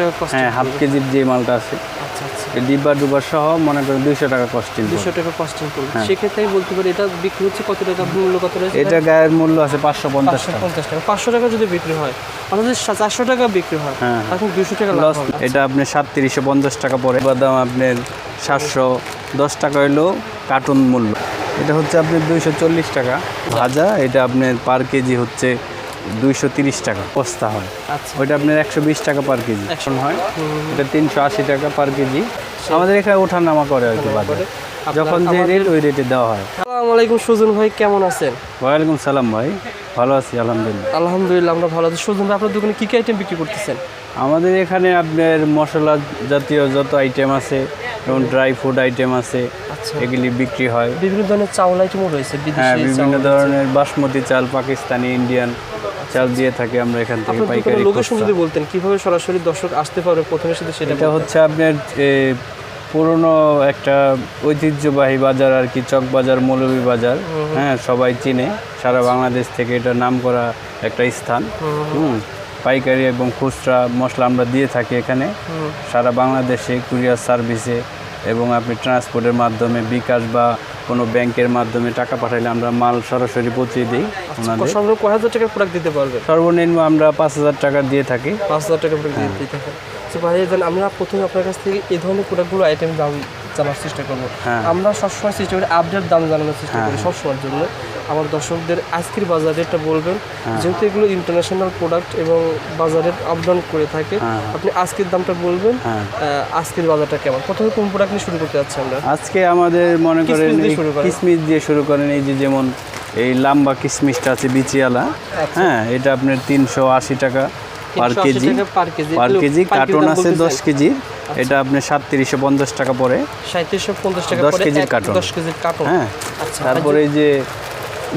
টাকা কস্টিং হ্যাঁ হাফ কেজির যে মালটা আছে। আচ্ছা আচ্ছা। ডিব্বা ডুবা সহ মনে করেন দুইশো টাকা কস্টিং দুশো টাকা কস্টিং করবে হ্যাঁ। সেক্ষেত্রে আমি বলতে পারি এটা বিক্রি হচ্ছে কত টাকা? মূল্য কত রয়েছে? এটা গায়ের মূল্য আছে পাঁচশো পঞ্চাশ পঞ্চাশ টাকা। পাঁচশো টাকা যদি বিক্রি হয় আমাদের চারশো টাকা বিক্রি হয় হ্যাঁ। এখন দুশো টাকা লস এটা আপনার সাতত্রিশশো পঞ্চাশ টাকা বাদাম আপনার সাতশো দশ টাকা হইল কার্টুন মূল্য। এটা হচ্ছে আপনার দুইশো চল্লিশ টাকা। ভাজা এটা আপনার পার কেজি হচ্ছে দুইশো তিরিশ টাকা বস্তা হয়। আচ্ছা। ওইটা আপনার একশো বিশ টাকা পার কেজি। হয়। এটা তিনশো আশি টাকা পার কেজি। আমাদের এখানে ওঠানামা করে আর কি বাজারে। যখন যে রেট ওই রেটে দেওয়া হয়। আসসালামু আলাইকুম সুজন ভাই কেমন আছেন? ওয়ালাইকুম সালাম ভাই। ভালো আছি আলহামদুলিল্লাহ। আলহামদুলিল্লাহ আমরা ভালো আছি। সুজন ভাই আপনার দোকানে কী কী আইটেম বিক্রি করতেছেন? আমাদের এখানে আপনার মশলা জাতীয় যত আইটেম আছে যেমন ড্রাই ফুড আইটেম আছে আচ্ছা। এগুলি বিক্রি হয়। বিভিন্ন ধরনের চাউল আইটেমও রয়েছে হ্যাঁ বিভিন্ন ধরনের বাসমতি চাল পাকিস্তানি ইন্ডিয়ান চাল দিয়ে থাকি আমরা এখান থেকে পাইকারি লোকেশন। যদি বলতেন কীভাবে সরাসরি দর্শক আসতে পারবে প্রথমে সাথে সেটা হচ্ছে আপনার পুরনো একটা ঐতিহ্যবাহী বাজার আর কি চক বাজার মৌলভী বাজার। হ্যাঁ সবাই চিনে। সারা বাংলাদেশ থেকে এটা নাম করা একটা স্থান। হুম পাইকারি এবং খুচরা মশলা আমরা দিয়ে থাকি এখানে। সারা বাংলাদেশে কুরিয়ার সার্ভিসে এবং আপনি ট্রান্সপোর্টের মাধ্যমে বিকাশ বা কোনো ব্যাংকের মাধ্যমে টাকা পাঠাইলে আমরা মাল সরাসরি পৌঁছে দিই ওনাদের। সর্বনিম্ন কয় হাজার টাকার প্রোডাক্ট দিতে পারবে? সর্বনিম্ন আমরা পাঁচ হাজার টাকা দিয়ে থাকি। পাঁচ হাজার টাকা প্রোডাক্ট দিয়ে দিতে থাকি। তো ভাই দেন আমরা প্রথমে আপনার কাছ থেকে এই ধরনের প্রোডাক্টগুলো আইটেম দাম জানার চেষ্টা করব। হ্যাঁ। আমরা সবসময় চেষ্টা করি আপডেট দাম জানানোর চেষ্টা করি সবসময়ের জন্য। আমার দর্শকদের আজকের বাজার রেটটা বলবেন হ্যাঁ। যেহেতু এগুলো ইন্টারন্যাশনাল প্রোডাক্ট এবং বাজারের আপ ডাউন করে থাকে হ্যাঁ। আপনি আজকের দামটা বলবেন হ্যাঁ। আজকের বাজারটা কেমন প্রথমে কোন প্রোডাক্ট নিয়ে শুরু করতে যাচ্ছি আমরা আজকে আমাদের মনে করেন কিসমিস দিয়ে শুরু করেন। এই যে যেমন এই লাম্বা কিসমিসটা আছে বিচিয়ালা আচ্ছা। হ্যাঁ এটা আপনার তিনশো আশি টাকা per kg. Per kg carton আছে দশ কেজি এটা আপনার সাতত্রিশশো পঞ্চাশ টাকা পড়ে সাঁত্রিশশো পঞ্চাশ টাকা 10 পরে কেজির কার্টন। দশ কেজির কার্টন হ্যাঁ আচ্ছা তারপরে এই যে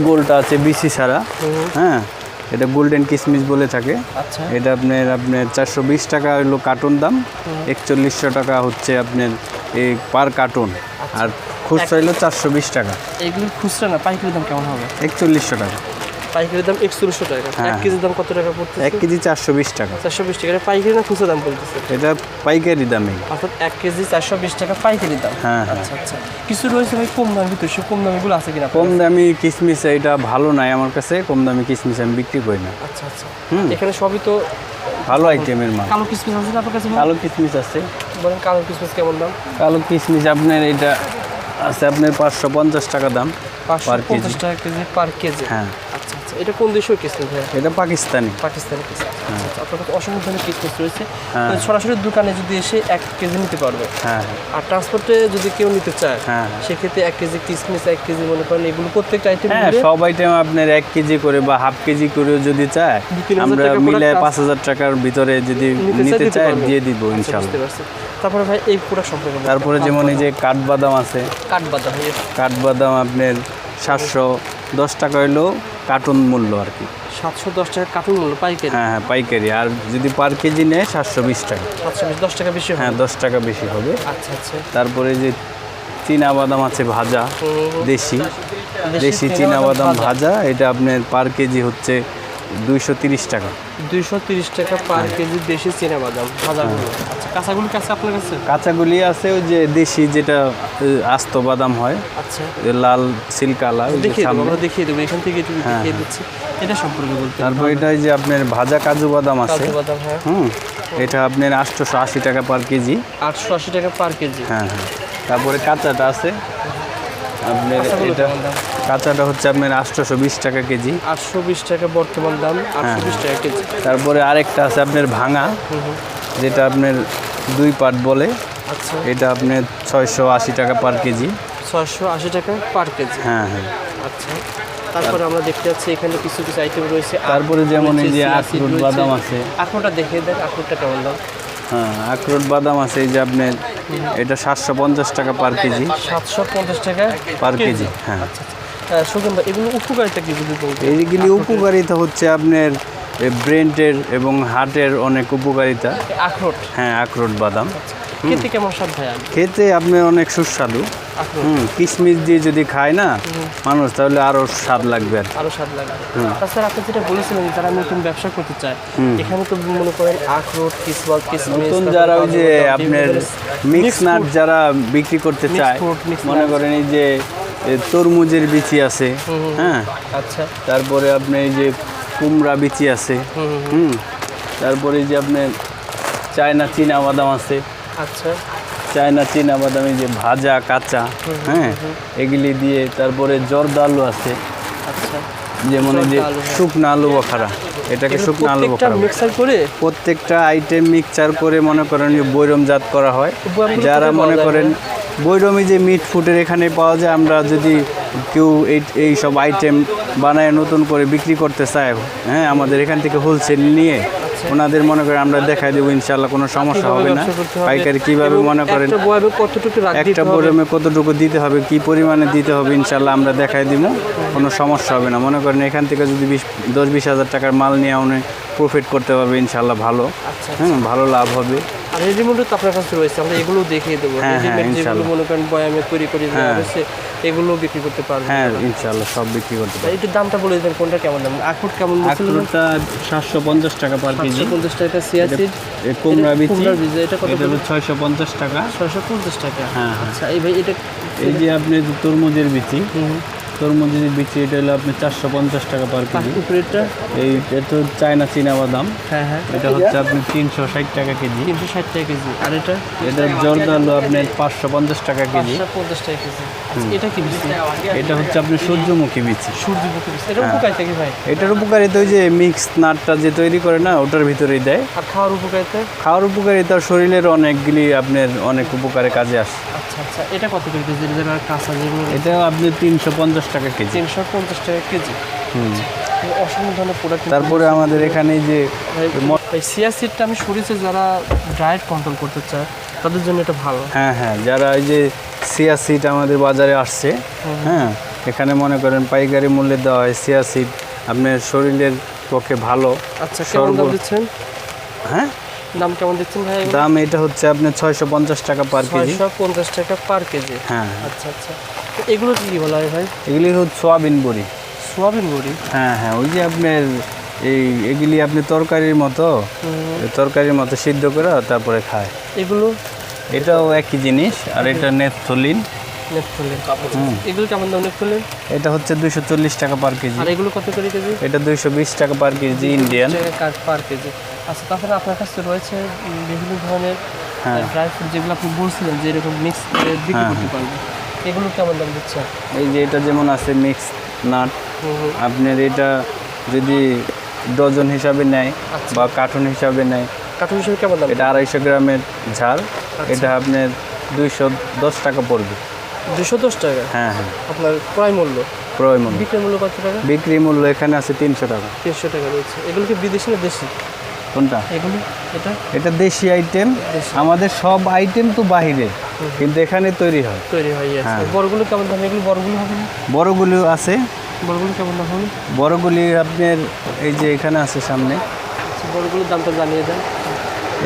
গোলটা আছে বিসি ছাড়া। হ্যাঁ এটা গোল্ডেন কিসমিস বলে থাকে। আচ্ছা। এটা আপনার আপনার চারশো বিশ টাকা হলো কার্টন দাম। একচল্লিশশো টাকা হচ্ছে আপনার এই পার কার্টুন। আচ্ছা। আর খুচরা হলো চারশো বিশ টাকা। এগুলো খুচরা না পাইকারি দাম কেমন হবে? একচল্লিশশো টাকা। পাইকারি দাম একচল্লিশশো টাকা। হ্যাঁ, এক কেজির দাম কত টাকা পড়ছে এক কেজি চারশো বিশ টাকা। চারশো বিশ টাকা। পাইকারি না খুচরা দাম বলতেছে? এটা পাইকারি দামে অর্থাৎ এক কেজি চারশো বিশ টাকা পাইকারি দাম। হ্যাঁ, হ্যাঁ। আচ্ছা আচ্ছা। কিছু রয়েছে ভাই কম ভিতরে সে কম দামিগুলো আছে কিনা কম দামি কিসমিস এটা ভালো নাই আমার কাছে কম দামি কিসমিস আমি বিক্রি করি না। আচ্ছা আচ্ছা। এখানে সবই তো ভালো আইটেমের মাল। কালো কিসমিস আছে আপনার কাছে? কালো কিসমিস আছে। বলেন কালো কিসমিস কেমন দাম? কালো কিসমিস আপনার এটা আছে আপনার পাঁচশো পঞ্চাশ টাকা দাম পাঁচশো। পঞ্চাশ টাকা কেজি পার কেজি। হ্যাঁ। আচ্ছা এটা কোন দেশের কিসমিস ভাই এটা পাকিস্তানি। পাকিস্তানি কিসমিস আপনার কাছে অসংখ্য ধরনের কিসমিস রয়েছে। হ্যাঁ। সরাসরি দোকানে যদি এসে এক কেজি নিতে পারবে। হ্যাঁ। আর ট্রান্সপোর্টে যদি কেউ নিতে চায় হ্যাঁ। সেক্ষেত্রে এক কেজি কিসমিস এক কেজি মনে করেন এগুলো প্রত্যেকটা আইটেম হ্যাঁ সব আইটেম আপনার এক কেজি করে বা হাফ কেজি করেও যদি চায় আমরা মিলে পাঁচ হাজার টাকার ভিতরে যদি নিতে পারবেন। দিয়ে দিব আচ্ছা, ইনশাল্লাহ। তারপরে ভাই এই প্রোডাক্ট সম্পর্কে তারপরে যেমন এই যে কাঠবাদাম আছে কাঠবাদাম কাঠবাদাম আপনার সাতশো দশ টাকা হইলেও কার্টুন মূল্য আর কি। সাতশো দশ টাকা কার্টুন মূল্য পাইকারি? হ্যাঁ হ্যাঁ পাইকারি। আর যদি পার কেজি নেয় সাতশো বিশ টাকা। সাতশো বিশ দশ টাকা বেশি হ্যাঁ দশ টাকা বেশি হবে। আচ্ছা আচ্ছা। তারপরে যে চীনা বাদাম আছে ভাজা দেশি। দেশি চীনা বাদাম ভাজা এটা আপনার পার কেজি হচ্ছে দুইশো তিরিশ টাকা। দুইশো তিরিশ টাকা পার কেজি দেশি চীনা বাদাম ভাজাগুলো আচ্ছা কাঁচাগুলো কাছে আপনার কাছে? কাঁচাগুলি আছে ওই যে দেশি যেটা আস্ত বাদাম হয়। আচ্ছা। লাল সিলকালা দেখিয়ে দেবো আমরা দেখিয়ে দেবো এখান থেকে একটু হ্যাঁ, দেখিয়ে দিচ্ছি। এটা সম্পর্কে বলতে তারপর এটা যে আপনার ভাজা কাজু বাদাম আছে। কাজু বাদাম হ্যাঁ। হুম এটা আপনার আটশোশো আশি টাকা পার কেজি। আটশো আশি টাকা পার কেজি। হ্যাঁ হ্যাঁ। তারপরে কাঁচাটা আছে। আপনার এটা কেমন কাঁচাটা হচ্ছে আপনার আটশোশো বিশ টাকা কেজি। আটশো বিশ টাকা বর্তমান দাম আটশো বিশ টাকা কেজি। তারপরে আরেকটা আছে আপনার ভাঙা যেটা আপনার দুই পাট বলে। আচ্ছা। এটা আপনার ছয়শো আশি টাকা পার কেজি। ছয়শো আশি টাকা পার কেজি। হ্যাঁ হ্যাঁ। আচ্ছা। তারপরে আমরা দেখতে পাচ্ছি এখানে কিছু কিছু আইটেম রয়েছে। তারপরে যেমন এই যে আখরোট বাদাম আছে। আখরোটটা দেখিয়ে দেন আখরোটটা কেমন দাম? হ্যাঁ আখরোট বাদাম আছে এই যে আপনার এটা সাতশো পঞ্চাশ টাকা পার কেজি। সাতশো পঞ্চাশ টাকা পার কেজি? হ্যাঁ। সুগন ভাই এগুলো উপকারিতা কি যদি এইগুলি উপকারিতা হচ্ছে আপনার ব্রেন্টের এবং হার্টের অনেক উপকারিতা। আখরোট। হ্যাঁ আখরোট বাদাম। খেতে কেমন স্বাদ ভাই খেতে আপনি অনেক সুস্বাদু। হুম কিশমিশ দিয়ে যদি খায় না মানুষ তাহলে আরও স্বাদ লাগবে আর স্বাদ লাগবে। তাছাড়া আপনি যেটা বলেছিলেন যারা নতুন ব্যবসা করতে চায় এখানে তো মনে করেন আখরোট কিসবাল নতুন যারা ওই যে আপনার মিক্স নাট যারা বিক্রি করতে চায় মনে করেন এই যে তরমুজের বিচি আছে হ্যাঁ? আচ্ছা। তারপরে আপনি এই যে কুমড়া বিচি আছে হুম তারপরে যে আপনার চায়না চীনা বাদাম আছে আচ্ছা। চায়না চীনা বাদাম যে ভাজা কাঁচা হ্যাঁ এগুলি দিয়ে তারপরে জর্দা আলু আছে। আচ্ছা। যেমন যে হ্যাঁ। শুকনো আলু বখারা এটাকে শুকনো আলু বখারা মিক্সার করে? প্রত্যেকটা আইটেম মিক্সচার করে মনে করেন যে বৈরমজাত করা হয়। যারা মনে করেন বৈরমে যে মিট ফুটের এখানে পাওয়া যায় আমরা যদি কেউ এই এই সব আইটেম বানায় নতুন করে বিক্রি করতে চায় হ্যাঁ আমাদের এখান থেকে হোলসেল নিয়ে ওনাদের মনে করেন আমরা দেখাই দেবো ইনশাল্লাহ কোনো সমস্যা হবে না। পাইকারি কীভাবে মনে করেন একটা বয়ামে কতটুকু দিতে হবে? বৈরমে কতটুকু দিতে হবে কি পরিমাণে দিতে হবে ইনশাল্লাহ আমরা দেখাই দিব। কোনো সমস্যা হবে না। মনে করেন এখান থেকে যদি বিশ দশ বিশ হাজার টাকার মাল নিয়ে উনি প্রফিট করতে পারবে ইনশাল্লাহ ভালো। হুম ভালো লাভ হবে। আর রেডিমেডও তো আপনার কাছে রয়েছে আমরা এগুলো দেখিয়ে দেবো। হ্যাঁ, হ্যাঁ, রেডিমেড যেগুলো। মনে করেন বয়ামে তৈরি করে দেওয়া হ্যাঁ। হয়েছে এগুলো বিক্রি করতে পারবেন হ্যাঁ ইনশাআল্লাহ সব বিক্রি করতে পারবেন। এটার দামটা বলে দেবেন কোনটা কেমন দাম? আখরোট কেমন আখরোটটা সাতশো পঞ্চাশ টাকা পার কেজি। পঞ্চাশ টাকা সিয়াসিড কুমড়া বিচি। কুমড়া বীজ এটা কত এটা হলো ছয়শো পঞ্চাশ টাকা। ছয়শো পঞ্চাশ টাকা। হ্যাঁ, হ্যাঁ। আচ্ছা এই ভাই এটা এই যে আপনি তরমুজের বিচি। তরমুজের বিচি এটা হলো আপনি চারশো পঞ্চাশ টাকা পার কেজি। উপরেরটা এই তো চায়না চীনা বাদাম। হ্যাঁ হ্যাঁ। এটা হচ্ছে আপনি তিনশো ষাট টাকা কেজি। তিনশো ষাট টাকা কেজি। আর এটা? এটা জর্দা হলো আপনার পাঁচশো পঞ্চাশ টাকা কেজি। পঞ্চাশ টাকা কেজি। আচ্ছা, এটা কি বিচি এটা হচ্ছে আপনি সূর্যমুখী বিচি সূর্যমুখী বিচি এটা হ্যাঁ। উপকারিতা কি ভাই? এটার উপকারিতা ওই যে মিক্স নাটটা যে তৈরি করে না ওটার ভিতরেই দেয়। আর খাওয়ার উপকারিতা? খাওয়ার উপকারিতা শরীরের অনেকগুলি আপনার অনেক উপকারে কাজে আসে। আচ্ছা আচ্ছা। এটা কত কেজি? এটা কাঁচা যেগুলো এটাও আপনি তিনশো পঞ্চাশ টাকা কেজি। তিনশো পঞ্চাশ টাকা কেজি। অসংখ্য ধরনের প্রোডাক্ট তারপরে আমাদের এখানে যে সিয়া সিডটা আমি শুনেছি যারা ডায়েট কন্ট্রোল করতে চায় তাদের জন্য এটা ভালো। হ্যাঁ হ্যাঁ যারা এই যে সিয়া সিড আমাদের বাজারে আসছে হ্যাঁ এখানে মনে করেন পাইকারি মূল্যে দেওয়া হয় সিয়া সিড আপনার শরীরের পক্ষে ভালো আচ্ছা কেমন দাম সর্ব- দিচ্ছেন? হ্যাঁ? দাম কেমন দিচ্ছেন ভাই দাম এটা হচ্ছে আপনার ছয়শো পঞ্চাশ টাকা পার কেজি। ছয়শো পঞ্চাশ টাকা পার কেজি। হ্যাঁ আচ্ছা আচ্ছা। তো এগুলো কি বলা হয় ভাই? এগুলি হচ্ছে সোয়াবিন বড়ি। সোয়াবিন বড়ি? হ্যাঁ হ্যাঁ ওই যে আপনার এই এগুলি আপনি তরকারির মতো তরকারির মতো সিদ্ধ করে তারপরে খায়। এগুলো? এটাও একই জিনিস আর এটা নেপথলিন। এগুলো কেমন দাম নেপথলিন? এটা হচ্ছে দুইশো চল্লিশ টাকা পার কেজি। আর এগুলো কত করে কেজি? এটা দুইশো বিশ টাকা per kg Indian. Per kg. আচ্ছা তাছাড়া আপনার কাছে রয়েছে বিভিন্ন ধরনের হ্যাঁ। ড্রাই ফ্রুট যেগুলো আপনি বলছিলেন যে এরকম মিক্স করে বিক্রি হ্যাঁ, করতে পারবেন। এগুলো কেমন দাম দিচ্ছে? এই যে এটা যেমন আছে মিক্স নাট। আপনার এটা যদি ডজন হিসাবে নেয় আচ্ছা। বা কার্টুন হিসাবে নেয় কার্টুন হিসাবে কেমন দাম? এটা আড়াইশো গ্রামের ঝাল এটা আপনার দুইশো দশ টাকা পড়বে। দুশো দশ টাকা? হ্যাঁ হ্যাঁ। আপনার ক্রয় মূল্য? ক্রয় মূল্য। বিক্রয় মূল্য কত টাকা? বিক্রি মূল্য এখানে আছে তিনশো টাকা। তিনশো টাকা রয়েছে। এগুলো কি বিদেশি না দেশি? কোনটা? এগুলো? এটা? এটা দেশি আইটেম আমাদের সব আইটেম তো বাহিরে কিন্তু এখানে তৈরি হয়। তৈরি হয়ে হ্যাঁ। বড়গুলো কেমন দাম এগুলো বড়গুলো হবে না? বড়গুলি আছে। বড়গুলো কেমন দাম হবে বড়গুলি আপনার এই যে এখানে আছে সামনে। আচ্ছা, বড়গুলোর দামটা জানিয়ে দেন।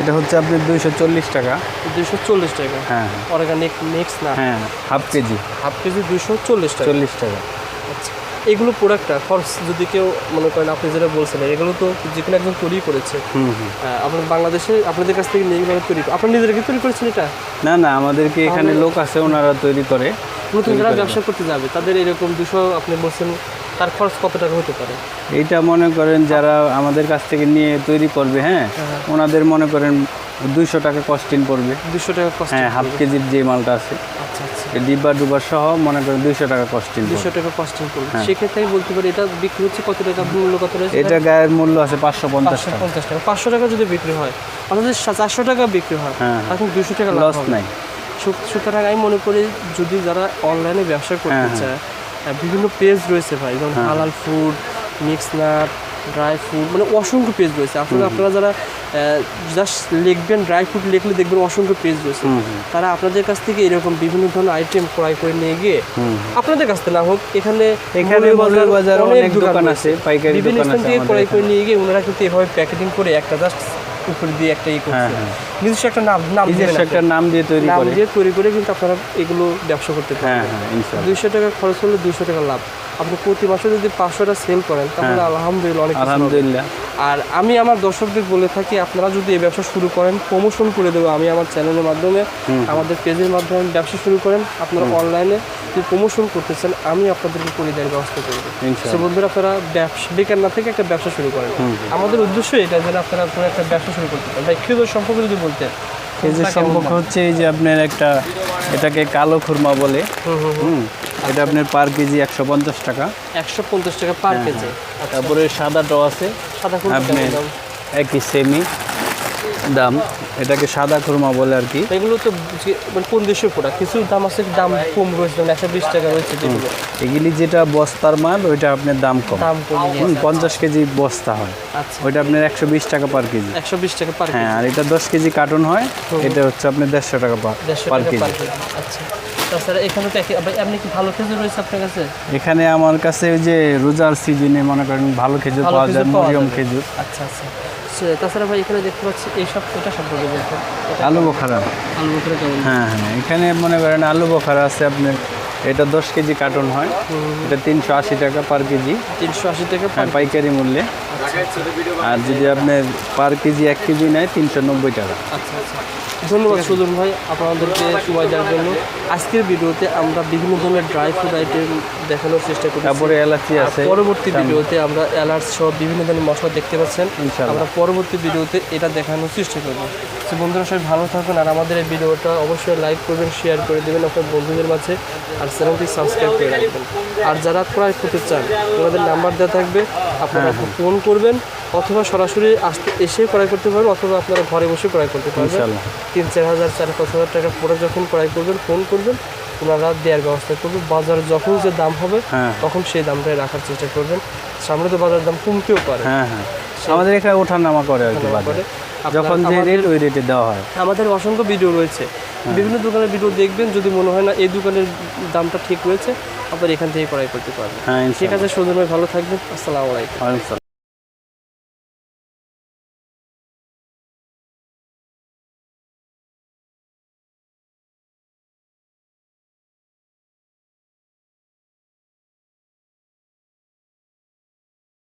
এটা হচ্ছে আপনার দুইশো চল্লিশ টাকা। দুশো চল্লিশ টাকা? হ্যাঁ। অর্গানিক মিক্স না? হ্যাঁ হাফ কেজি। হাফ কেজি দুশো চল্লিশ টাকা। চল্লিশ টাকা। আচ্ছা। এগুলো প্রোডাক্টটা খরচ যদি কেউ মনে করেন আপনি যেটা বলছিলেন এগুলো তো যে কোনো একজন তৈরি করেছে। আপনার বাংলাদেশে আপনাদের কাছ থেকে নিয়ে তৈরি? আপনার নিজেরা কি তৈরি করেছেন এটা? না না আমাদেরকে এখানে লোক আছে ওনারা তৈরি করে। নতুন যারা ব্যবসা করতে যাবে তাদের এরকম দুশো আপনি বলছেন তার খরচ কত টাকা হতে পারে? এইটা মনে করেন যারা আমাদের কাছ থেকে নিয়ে তৈরি করবে হ্যাঁ হ্যাঁ। ওনাদের মনে করেন দুইশো টাকা কস্টিং পড়বে। দুশো টাকা হ্যাঁ হাফ কেজির যে মালটা আছে। আচ্ছা আচ্ছা। ডিব্বা ডুব্বা সহ মনে করেন দুইশো টাকা কস্টিং দুশো টাকা কস্টিং করবে হ্যাঁ। সেক্ষেত্রে আমি বলতে পারি এটা বিক্রি হচ্ছে কত টাকা? মূল্য কত রয়েছে? এটা গায়ের মূল্য আছে পাঁচশো পঞ্চাশ টাকা। পঞ্চাশ টাকা। পাঁচশো টাকা যদি বিক্রি হয় আমাদের চারশো টাকা বিক্রি হয় হ্যাঁ। এখন দুশো টাকা লস নাই। সুতরাং আমি মনে করি যদি যারা অনলাইনে ব্যবসা করতে হ্যাঁ, হ্যাঁ। চায় বিভিন্ন পেজ রয়েছে ভাই যেমন হালাল food mix nut dry food মানে অসংখ্য পেজ রয়েছে। আসলে আপনারা যারা জাস্ট লিখবেন ড্রাই ফ্রুট লিখলে দেখবেন অসংখ্য পেজ রয়েছে। তারা আপনাদের কাছ থেকে এরকম বিভিন্ন ধরনের আইটেম ক্রয় করে নিয়ে গিয়ে আপনাদের কাছ থেকে না হোক এখানে এখানে মৌলভীবাজারে অনেক দোকান আছে, পাইকারি বিভিন্ন স্থান থেকে ক্রয় করে নিয়ে গিয়ে ওনারা কিন্তু এভাবে প্যাকেটিং করে একটা জাস্ট উপর দিয়ে একটা ই করছে। হ্যাঁ, নিজস্ব একটা নাম নাম নিজস্ব একটা নাম দিয়ে তৈরি নাম করে। দিয়ে তৈরি করে কিন্তু আপনারা এগুলো ব্যবসা করতে হ্যাঁ হ্যাঁ দুইশো টাকা খরচ হলে দুইশো টাকা লাভ। আপনি প্রতি মাসে যদি পাঁচশোটা সেল করেন তাহলে আলহামদুলিল্লাহ অনেক আলহামদুলিল্লাহ। আর আমি আমার দর্শকদের বলে থাকি আপনারা যদি এই ব্যবসা শুরু করেন প্রমোশন করে দেবো আমি আমার চ্যানেলের মাধ্যমে আমাদের পেজের মাধ্যমে ব্যবসা শুরু করেন আপনারা অনলাইনে যদি প্রমোশন করতে চান আমি আপনাদেরকে করে দেওয়ার ব্যবস্থা করব। সে বন্ধুরা আপনারা ব্যবসা বেকার না থেকে একটা ব্যবসা শুরু করেন। আমাদের উদ্দেশ্য এটা যেন আপনারা কোনো একটা ব্যবসা শুরু করতে পারেন। ভাই খেজুর সম্পর্কে যদি বলতেন? এই যে সম্পর্ক হচ্ছে এই যে আপনার একটা এটাকে কালো খুরমা বলে। হুম। এটা আপনার পার কেজি একশো পঞ্চাশ টাকা। একশো পঞ্চাশ টাকা পার হ্যাঁ, কেজি। তারপরে সাদাটাও আছে। সাদা কোন আপনি একই সেমি দাম। এটাকে সাদা খুরমা বলে আর কি। এগুলো তো মানে কোন দেশের প্রোডাক্ট কিছু দাম আছে দাম কম রয়েছে একশো বিশ টাকা রয়েছে এগুলি যেটা বস্তার মাল ওইটা আপনার দাম কম। দাম কম পঞ্চাশ কেজি বস্তা হয়। আচ্ছা। ওইটা আপনার একশো বিশ টাকা পার কেজি। একশো বিশ টাকা পার হ্যাঁ আর এটা দশ কেজি কার্টন হয়। এটা হচ্ছে আপনার দেড়শো টাকা পার কেজি আচ্ছা। তাছাড়া এখানে তো আপনি কি ভালো খেজুর রয়েছে আপনার কাছে? এখানে আমার কাছে ওই যে রোজার সিজনে মনে করেন ভালো খেজুর পাওয়া যায় মরিয়ম খেজুর। আচ্ছা আচ্ছা। তাছাড়া ভাই এখানে দেখতে পাচ্ছি এইসব এটা সম্পর্কে বলছেন আলু বোখারা। আলু বকরে কেমন? হ্যাঁ হ্যাঁ এখানে মনে করেন আলু বোখারা আছে আপনার এটা দশ কেজি কার্টন হয়। এটা তিনশো আশি টাকা পার কেজি। তিনশো আশি টাকা হ্যাঁ, পাইকারি মূল্যে। আর যদি আপনার পার কেজি এক কেজি নেয় তিনশো নব্বই টাকা। আচ্ছা আচ্ছা। ধন্যবাদ সুজন ভাই আপনাদেরকে সময় দেওয়ার জন্য। আজকের ভিডিওতে আমরা বিভিন্ন ধরনের ড্রাই ফ্রুট আইটেম দেখানোর চেষ্টা করি তারপরে এলাচি আছে পরবর্তী ভিডিওতে আমরা অ্যালার্ট সহ বিভিন্ন ধরনের মশলা দেখতে পাচ্ছেন। আমরা পরবর্তী ভিডিওতে এটা দেখানোর চেষ্টা করব। তো বন্ধুরা সবাই ভালো থাকুন আর আমাদের এই ভিডিওটা অবশ্যই লাইক করবেন শেয়ার করে দেবেন আপনার বন্ধুদের মাঝে আর চ্যানেলটি সাবস্ক্রাইব করে রাখবেন। আর যারা ক্রয় করতে চান ওনাদের নাম্বার দেওয়া থাকবে। আপনারা হ্যাঁ, ফোন করবেন অথবা সরাসরি আসতে এসে ক্রয় করতে পারবেন অথবা আপনারা ঘরে বসে ক্রয় করতে পারবেন। তিন চার হাজার চার পাঁচ হাজার টাকা পরে যখন ক্রয় করবেন ফোন করবেন ওনারা দেওয়ার ব্যবস্থা করবেন বাজারে যখন যে দাম হবে হ্যাঁ। তখন সেই দামটাই রাখার চেষ্টা করবেন। সামনে তো বাজারের দাম কমতেও পারে। হ্যাঁ হ্যাঁ। আমাদের এখানে ওঠা নামা করে আর কি ওঠানামা বাজারে। যখন যে রেট ওই রেটে দেওয়া হয়। আমাদের অসংখ্য ভিডিও রয়েছে। বিভিন্ন দোকানের ভিডিও দেখবেন যদি মনে হয় না এই দোকানের দামটা ঠিক রয়েছে আপনার এখান থেকে ক্রয় করতে পারবেন। হ্যাঁ ঠিক আছে সুন্দর ভালো থাকবেন। আসসালামু আলাইকুম। ইনশাল্লাহ